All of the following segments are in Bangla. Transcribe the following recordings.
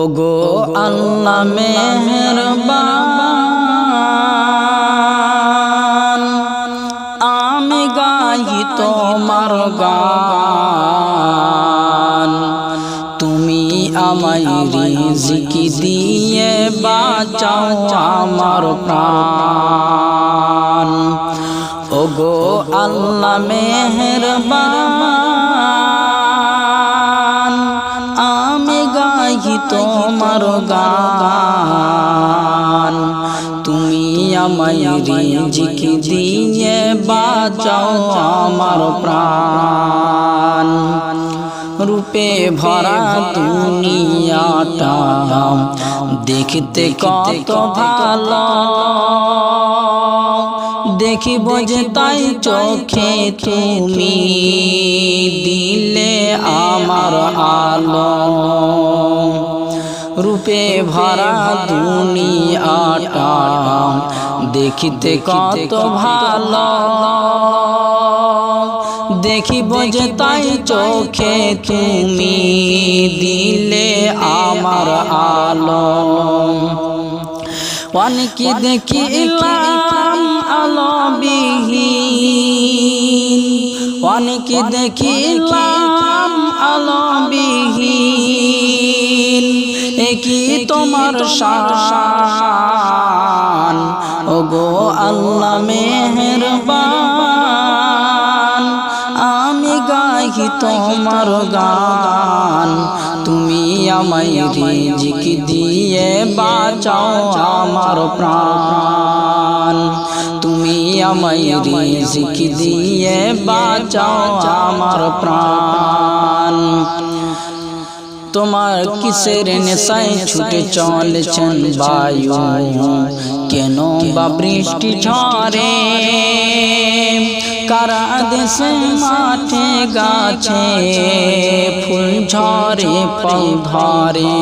ওগো আল্লাহ মেহরবান, আমি গাই তোমার গান। তুমি আমায় রিজিকি দিয়ে বাঁচাও আমার প্রাণ। ওগো আল্লাহ মেহরবান তোমার গান। তুমি আমায় রিজিকি দিয়ে বাঁচাও আমার প্রাণ। রূপে ভরা দুনিয়াটা দেখতে কত ভালো। দেখিব যে তাই চোখে তুমি দিলে আমার আলো। রূপে ভরা দুনিয়াটা দেখিতে কত ভালো। দেখিব যে তাই চোখে তুমি দিলে আমার আলো। অনেকে দেখি আলো বিহীন, অনেকে দেখি কি তোমার শান। ওগো আল্লাহ মেহরবান আমি গাই তোমার গান। তুমি আমায় রিজিক দিয়ে বাঁচাও আমার প্রাণ। তুমি আমায় রিজিক দিয়ে বাঁচাও আমার প্রাণ। তোমার কিসের নেশায় ছুটে চলেছেন বায়ু কেন বা বৃষ্টি ঝরে কারা দেশে মাঠে গাছে ফুল ঝরে ফল ধরে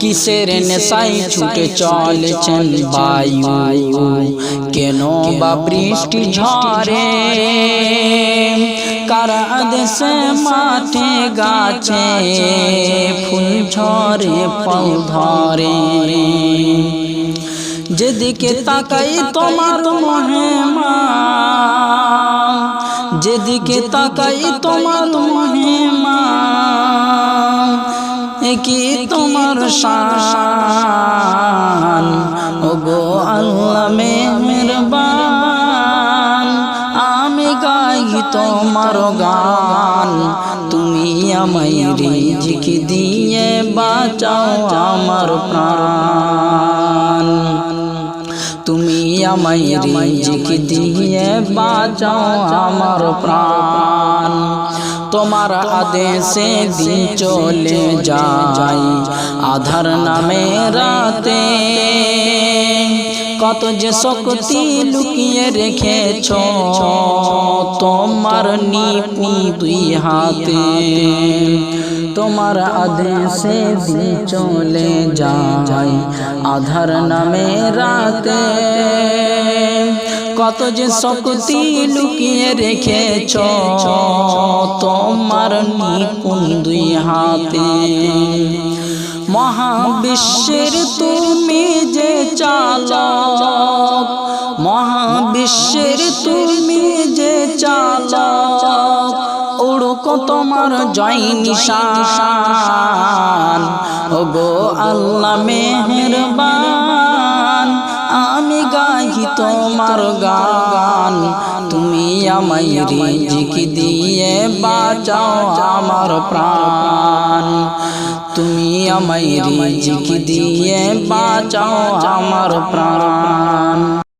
কিসের নেশায় ছুটে চলেছেন বায়ু কেন বা বৃষ্টি ঝরে কারা দেশে মাঠে গাছে ফুল ঝরে, ফল ধরে। যেদিকে তাকাই তোমার মহিমা, যেদিকে তাকাই তোমার মহিমা কি তোমার শান। ওগো আল্লাহ মেহরবান তোমার গান। তুমি আমায় রিজিক দিয়ে বাঁচাও আমার প্রাণ। তুমি আমায় রিজিক দিয়ে বাঁচাও আমার প্রাণ। তোমার আদেশে দিন চলে যায়, আধার নামে রাতে। কত যে শক্তি লুকিয়ে রেখেছ, তোমার নিপুণ দুই হাতে। তোমার আদেশে চলে যায়, আধার নামে রাতে। কত যে শক্তি লুকিয়ে রেখেছ, তোমার নিপুণ দুই হাতে। মহাবিশ্বের তুমি যে চালক, মহাবিশ্বের তুমি যে চালক, উড়ুক তোমার জয় নিশান। ওগো আল্লাহ মেহরবান, আমি গাহি তোমার গান। তুমি আমায় রিজিক দিয়ে বাঁচাও আমার প্রাণ। তুমি আমায় রিজিক দিয়ে বাঁচাও আমার প্রাণ